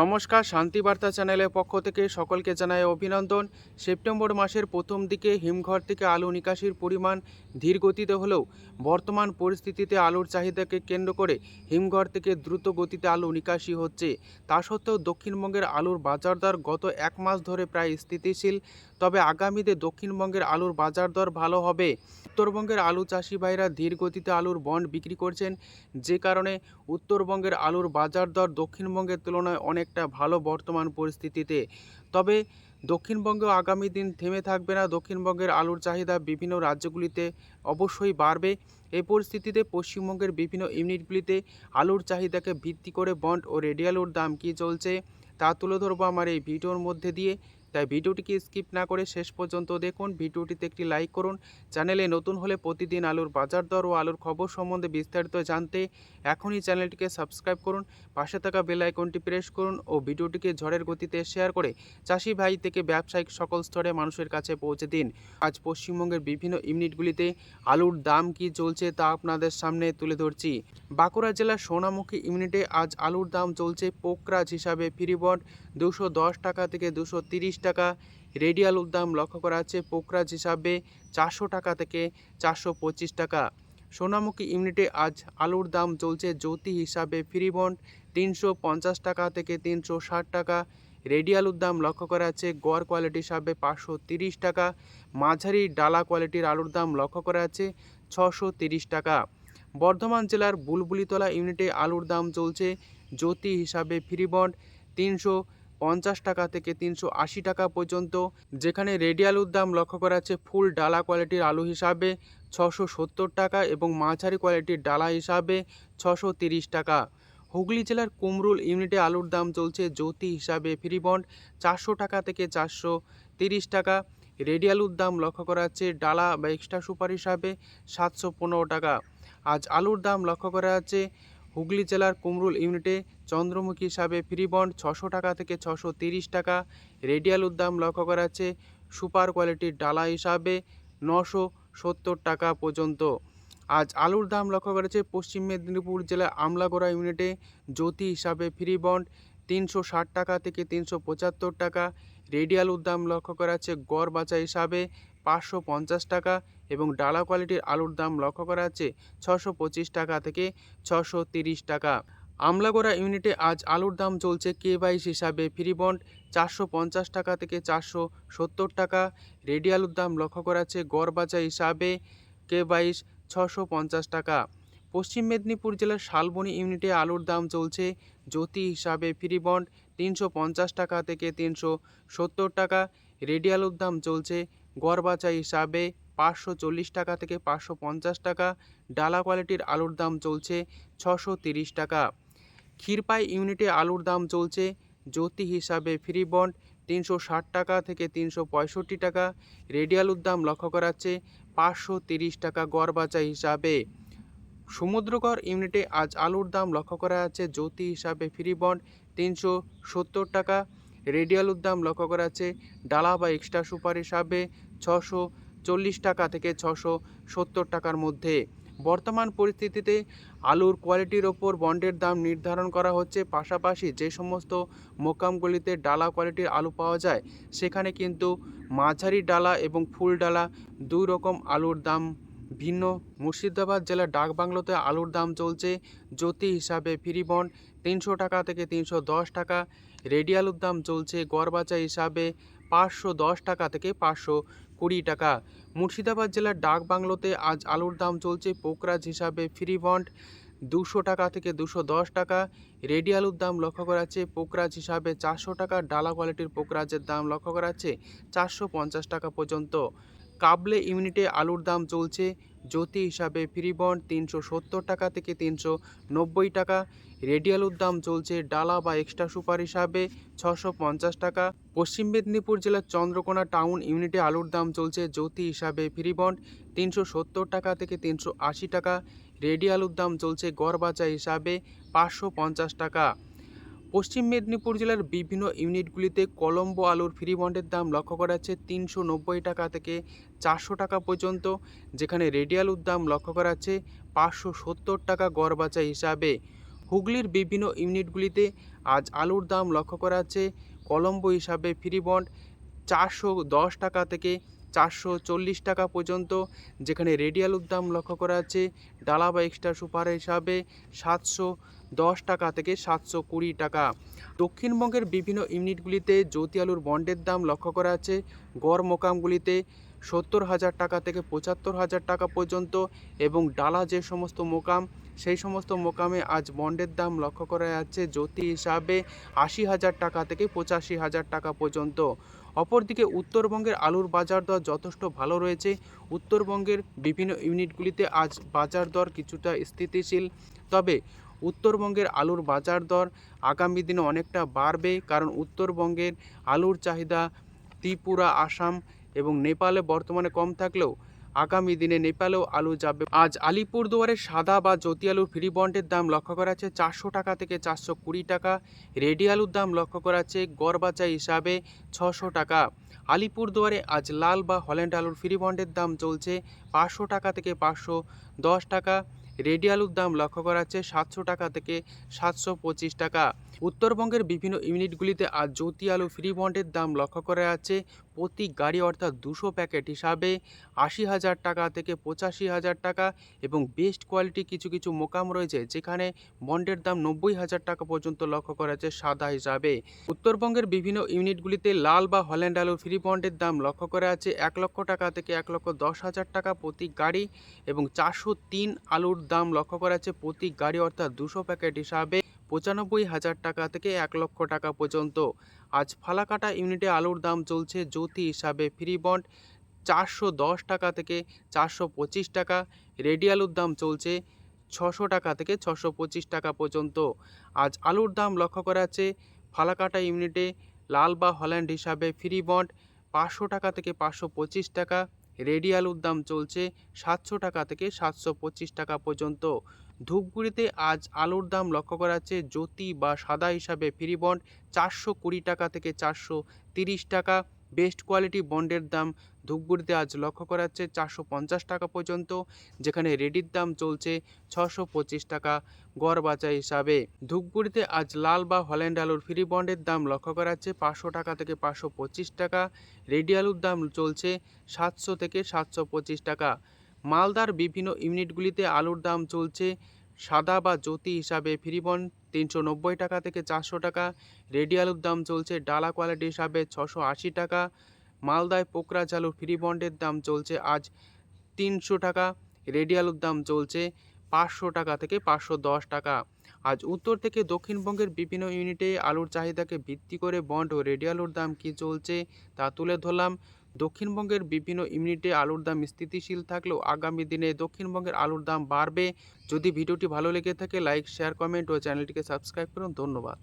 নমস্কার, শান্তিবার্তা চ্যানেলের পক্ষ থেকে সকলকে জানায় অভিনন্দন। সেপ্টেম্বর মাসের প্রথম দিকে হিমঘর থেকে আলু নিকাশির পরিমাণ ধীর গতিতে হলেও বর্তমান পরিস্থিতিতে আলুর চাহিদাকে কেন্দ্র করে হিমঘর থেকে দ্রুত গতিতে আলু নিকাশি হচ্ছে। তা সত্ত্বেও দক্ষিণবঙ্গের আলুর বাজার দর গত এক মাস ধরে প্রায় স্থিতিশীল। তবে আগামীতে দক্ষিণবঙ্গের আলুর বাজার দর ভালো হবে। উত্তরবঙ্গের আলু চাষি ভাইরা ধীর গতিতে আলুর বন্ড বিক্রি করছেন। যে কারণে উত্তরবঙ্গের আলুর বাজার দর দক্ষিণবঙ্গের তুলনায় অনেকটা ভালো বর্তমান পরিস্থিতিতে। তবে দক্ষিণবঙ্গেও আগামী দিন থেমে থাকবে না। দক্ষিণবঙ্গের আলুর চাহিদা বিভিন্ন রাজ্যগুলিতে অবশ্যই বাড়বে। এই পরিস্থিতিতে পশ্চিমবঙ্গের বিভিন্ন ইউনিটগুলিতে আলুর চাহিদাকে ভিত্তি করে বন্ড ও রেডি আলুর দাম কী চলছে তা তুলে ধরবো আমার এই ভিডিওর মধ্যে দিয়ে। তাই ভিডিওটিকে স্কিপ না করে শেষ পর্যন্ত দেখুন। ভিডিওটিতে একটি লাইক করুন। চ্যানেলে নতুন হলে প্রতিদিন আলুর বাজার দর ও আলুর খবর সম্বন্ধে বিস্তারিত জানতে এখনই চ্যানেলটিকে সাবস্ক্রাইব করুন। পাশে থাকা বেল আইকনটি প্রেস করুন ও ভিডিওটিকে ঝড়ের গতিতে শেয়ার করে চাষি ভাই থেকে ব্যবসায়িক সকল স্তরে মানুষের কাছে পৌঁছে দিন। আজ পশ্চিমবঙ্গের বিভিন্ন ইউনিটগুলিতে আলুর দাম কি চলছে তা আপনাদের সামনে তুলে ধরছি। বাঁকুড়া জেলার সোনামুখী ইউনিটে আজ আলুর দাম চলছে পোকরাজ হিসাবে ফ্রিবন্ড দুশো দশ টাকা থেকে দুশো তিরিশ টাকা। রেডি আলুর দাম লক্ষ্য করা আছে পোকরাজ হিসাবে চারশো টাকা থেকে চারশো পঁচিশ টাকা। সোনামুখী ইউনিটে আজ আলুর দাম চলছে জ্যোতি হিসাবে ফ্রিবন্ড তিনশো পঞ্চাশ টাকা থেকে তিনশো ষাট টাকা। রেডি আলুর দাম লক্ষ্য করা আছে, গড় কোয়ালিটি হিসাবে পাঁচশো তিরিশ টাকা। মাঝারি ডালা কোয়ালিটির আলুর দাম লক্ষ্য করা আছে ছশো তিরিশ টাকা। বর্ধমান জেলার বুলবুলিতলা ইউনিটে আলুর দাম চলছে জ্যোতি হিসাবে ফ্রিবন্ড তিনশো পঞ্চাশ টাকা থেকে তিনশো আশি টাকা পর্যন্ত, যেখানে রেডি আলুর দাম লক্ষ্য করা যাচ্ছে ফুল ডালা কোয়ালিটির আলু হিসাবে ছশো সত্তর টাকা এবং মাঝারি কোয়ালিটির ডালা হিসাবে ছশো তিরিশ টাকা। হুগলি জেলার কুমরুল ইউনিটে আলুর দাম চলছে জ্যোতি হিসাবে ফ্রিবন্ড চারশো টাকা থেকে চারশো তিরিশ টাকা। রেডি আলুর দাম লক্ষ্য করা যাচ্ছে ডালা বা এক্সট্রা সুপার হিসাবে সাতশো পনেরো টাকা। আজ আলুর দাম লক্ষ্য করা যাচ্ছে হুগলি জেলার কুমরুল ইউনিটে চন্দ্রমুখী হিসাবে ফ্রি বন্ড ছশো টাকা থেকে ছশো তিরিশ টাকা। রেডি আলুর দাম লক্ষ্য করা যাচ্ছে সুপার কোয়ালিটির ডালা হিসাবে নশো সত্তর টাকা পর্যন্ত। আজ আলুর দাম লক্ষ্য করা করেছে পশ্চিম মেদিনীপুর জেলার আমলাগোড়া ইউনিটে জ্যোতি হিসাবে ফ্রি বন্ড তিনশো ষাট টাকা থেকে তিনশো পঁচাত্তর টাকা। রেডি আলুর দাম লক্ষ্য করা যাচ্ছে গড় বাচা হিসাবে পাঁচশো পঞ্চাশ টাকা এবং ডালা কোয়ালিটির আলুর দাম লক্ষ্য করা যাচ্ছে ছশো পঁচিশ টাকা থেকে ছশো তিরিশ টাকা। আমলাগোড়া ইউনিটে আজ আলুর দাম চলছে কে বাইশ হিসাবে ফ্রিবন্ড চারশো পঞ্চাশ টাকা থেকে চারশো সত্তর টাকা। রেডি আলুর দাম লক্ষ্য করা যাচ্ছে গড় বাচা হিসাবে কে বাইশ ছশো পঞ্চাশ টাকা। পশ্চিম মেদিনীপুর জেলার শালবনী ইউনিটে আলুর দাম চলছে জ্যোতি হিসাবে। ফ্রিবন্ড তিনশো পঞ্চাশ টাকা থেকে তিনশো সত্তর টাকা। রেডি আলুর দাম চলছে গড় বাচা হিসাবে পাঁচশো চল্লিশ টাকা থেকে পাঁচশো পঞ্চাশ টাকা। ডালা কোয়ালিটির আলুর দাম চলছে ছশো তিরিশ টাকা। ক্ষীরপাই ইউনিটে আলুর দাম চলছে জ্যোতি হিসাবে ফ্রি বন্ড তিনশো ষাট টাকা থেকে তিনশো পঁয়ষট্টি টাকা। রেডি আলুর দাম লক্ষ্য করা যাচ্ছে পাঁচশো তিরিশ টাকা গড় বাচা হিসাবে। সমুদ্রগড় ইউনিটে আজ আলুর দাম লক্ষ্য করা যাচ্ছে জ্যোতি হিসাবে ফ্রি বন্ড তিনশো সত্তর টাকা। রেডি আলুর দাম লক্ষ্য করা যাচ্ছে ডালা বা এক্সট্রা সুপার হিসাবে ছশো চল্লিশ টাকা থেকে ছশো সত্তর টাকার মধ্যে। বর্তমান পরিস্থিতিতে আলুর কোয়ালিটির ওপর বন্ডের দাম নির্ধারণ করা হচ্ছে। পাশাপাশি যে সমস্ত মোকামগুলিতে ডালা কোয়ালিটির আলু পাওয়া যায়, সেখানে কিন্তু মাঝারি ডালা এবং ফুল ডালা দুই রকম আলুর দাম ভিন্ন। মুর্শিদাবাদ জেলার ডাকবাংলোতে আলুর দাম চলছে জ্যোতি হিসাবে ফ্রিবন্ড তিনশো টাকা থেকে তিনশো দশ টাকা। রেডি আলুর দাম চলছে গড়বাচা হিসাবে পাঁচশো দশ টাকা থেকে পাঁচশো কুড়ি টাকা। মুর্শিদাবাদ জেলার ডাক বাংলোতে আজ আলুর দাম চলছে পোকরাজ হিসাবে ফ্রি বন্ড দুশো টাকা থেকে দুশো দশ টাকা। রেডি আলুর দাম লক্ষ্য করা যাচ্ছে পোকরাজ হিসাবে চারশো টাকা, ডালা কোয়ালিটির পোকরাজের দাম লক্ষ্য করা যাচ্ছে চারশো পঞ্চাশ টাকা পর্যন্ত। কাবলে ইউনিটে আলুর দাম চলছে জ্যোতি হিসাবে ফ্রি বন্ড তিনশো সত্তর টাকা থেকে তিনশো নব্বই টাকা। রেডি আলুর দাম চলছে ডালা বা এক্সট্রা সুপার হিসাবে ছশো পঞ্চাশ টাকা। পশ্চিম মেদিনীপুর জেলার চন্দ্রকোনা টাউন ইউনিটে আলুর দাম চলছে জ্যোতি হিসাবে ফ্রি বন্ড তিনশো সত্তর টাকা থেকে তিনশো আশি টাকা। রেডি আলুর দাম চলছে গড়বাচা হিসাবে পাঁচশো পঞ্চাশ টাকা। পশ্চিম মেদিনীপুর জেলার বিভিন্ন ইউনিটগুলিতে কলম্বো আলুর ফ্রি বন্ডের দাম লক্ষ্য করা যাচ্ছে তিনশো নব্বই টাকা থেকে চারশো টাকা পর্যন্ত, যেখানে রেডি আলুর দাম লক্ষ্য করা যাচ্ছে পাঁচশো সত্তর টাকা গড় গড়বাচা হিসাবে। হুগলির বিভিন্ন ইউনিটগুলিতে আজ আলুর দাম লক্ষ্য করা যাচ্ছে। কলম্বো হিসাবে ফ্রি বন্ড চারশো দশ টাকা থেকে চারশো চল্লিশ টাকা পর্যন্ত, যেখানে রেডি আলুর দাম লক্ষ্য করা যাচ্ছে। ডালা বা এক্সট্রা সুপার হিসাবে সাতশো দশ টাকা থেকে সাতশো কুড়ি টাকা। দক্ষিণবঙ্গের বিভিন্ন ইউনিটগুলিতে জ্যোতি আলুর বন্ডের দাম লক্ষ্য করা যাচ্ছে। গড় মোকামগুলিতে সত্তর হাজার টাকা থেকে পঁচাত্তর হাজার টাকা পর্যন্ত এবং ডালা যে সমস্ত মোকাম সেই সমস্ত মোকামে আজ বন্ডের দাম লক্ষ্য করা যাচ্ছে। জ্যোতি হিসাবে আশি হাজার টাকা থেকে পঁচাশি হাজার টাকা পর্যন্ত। অপরদিকে উত্তরবঙ্গের আলুর বাজার দর যথেষ্ট ভালো রয়েছে। উত্তরবঙ্গের বিভিন্ন ইউনিটগুলিতে আজ বাজার দর কিছুটা স্থিতিশীল। তবে উত্তরবঙ্গের আলুর বাজার দর আগামী দিনে অনেকটা বাড়বে, কারণ উত্তরবঙ্গের আলুর চাহিদা ত্রিপুরা, আসাম এবং নেপালে বর্তমানে কম থাকলেও আগামী দিনে নেপালেও আলু যাবে। আজ আলিপুরদুয়ারে সাদা বা জ্যোতি আলুর ফ্রি বন্ডের দাম লক্ষ্য করা আছে চারশো টাকা থেকে চারশো কুড়ি টাকা। রেডি আলুর দাম লক্ষ্য করা যাচ্ছে গড়বাচা হিসাবে ছশো টাকা। আলিপুরদুয়ারে আজ লাল বা হল্যান্ড আলুর ফ্রি বন্ডের দাম চলছে পাঁচশো টাকা থেকে পাঁচশো দশ টাকা। রেডি আলুর দাম লক্ষ্য করা যাচ্ছে সাতশো টাকা থেকে সাতশো পঁচিশ টাকা। উত্তরবঙ্গের বিভিন্ন ইউনিটগুলিতে আজ জ্যোতি আলু ফ্রি বন্ডের দাম লক্ষ্য করা যাচ্ছে প্রতি গাড়ি অর্থাৎ দুশো প্যাকেট হিসাবে আশি হাজার টাকা থেকে পঁচাশি হাজার টাকা এবং বেস্ট কোয়ালিটি কিছু কিছু মোকাম রয়েছে যেখানে বন্ডের দাম নব্বই হাজার টাকা পর্যন্ত লক্ষ্য করা যাচ্ছে সাদা হিসাবে। উত্তরবঙ্গের বিভিন্ন ইউনিটগুলিতে লাল বা হল্যান্ড আলু ফ্রি বন্ডের দাম লক্ষ্য করা আছে এক লক্ষ টাকা থেকে এক লক্ষ দশ হাজার টাকা প্রতি গাড়ি এবং চারশো তিন আলুর দাম লক্ষ্য করা আছে প্রতি গাড়ি অর্থাৎ দুশো প্যাকেট হিসাবে। পঁচানব্বই হাজার টাকা থেকে এক লক্ষ টাকা পর্যন্ত। আজ ফালাকাটা ইউনিটে আলুর দাম চলছে জ্যোতি হিসাবে। ফ্রি বন্ড চারশো দশ টাকা থেকে চারশো পঁচিশ টাকা, রেডি আলুর দাম চলছে ছশো টাকা থেকে ছশো পঁচিশ টাকা পর্যন্ত। আজ আলুর দাম লক্ষ্য করা যাচ্ছে ফালাকাটা ইউনিটে লাল বা হল্যান্ড হিসাবে ফ্রি বন্ড পাঁচশো টাকা থেকে পাঁচশো পঁচিশ টাকা, রেডি আলুর দাম চলছে সাতশো টাকা থেকে সাতশো পঁচিশ টাকা পর্যন্ত। ধূপগুড়িতে আজ আলুর দাম লক্ষ্য করা যাচ্ছে, জ্যোতি বা সাদা হিসাবে ফ্রি বন্ড চারশো কুড়ি টাকা থেকে চারশো তিরিশ টাকা। বেস্ট কোয়ালিটি বন্ডের দাম ধূপগুড়িতে আজ লক্ষ্য করা যাচ্ছে চারশো পঞ্চাশ টাকা পর্যন্ত, যেখানে রেডির দাম চলছে ছশো পঁচিশ টাকা গড় বাচা হিসাবে। ধূপগুড়িতে আজ লাল বা হল্যান্ড আলুর ফ্রি বন্ডের দাম লক্ষ্য করা যাচ্ছে পাঁচশো টাকা থেকে পাঁচশো পঁচিশ টাকা। রেডি আলুর দাম চলছে সাতশো থেকে সাতশো পঁচিশ টাকা। মালদার বিভিন্ন ইউনিটগুলিতে আলুর দাম চলছে। সাদা বা জ্যোতি হিসাবে ফ্রি বন্ড তিনশো নব্বই টাকা থেকে চারশো টাকা। রেডি আলুর দাম চলছে ডালা কোয়ালিটি হিসাবে ছশো আশি টাকা। মালদায় পোকরা চালুর ফ্রি বন্ডের দাম চলছে আজ তিনশো টাকা। রেডি আলুর দাম চলছে পাঁচশো টাকা থেকে পাঁচশো দশ টাকা। আজ উত্তর থেকে দক্ষিণবঙ্গের বিভিন্ন ইউনিটে আলুর চাহিদাকে ভিত্তি করে বন্ড ও রেডি আলুর দাম কী চলছে তা তুলে ধরলাম। দক্ষিণবঙ্গের বিভিন্ন ইউনিটে আলুর দাম স্থিতিশীল থাকলেও আগামী দিনে দক্ষিণবঙ্গের আলুর দাম বাড়বে। যদি ভিডিওটি ভালো লেগে থাকে, লাইক, শেয়ার, কমেন্ট ও চ্যানেলটিকে সাবস্ক্রাইব করুন। ধন্যবাদ।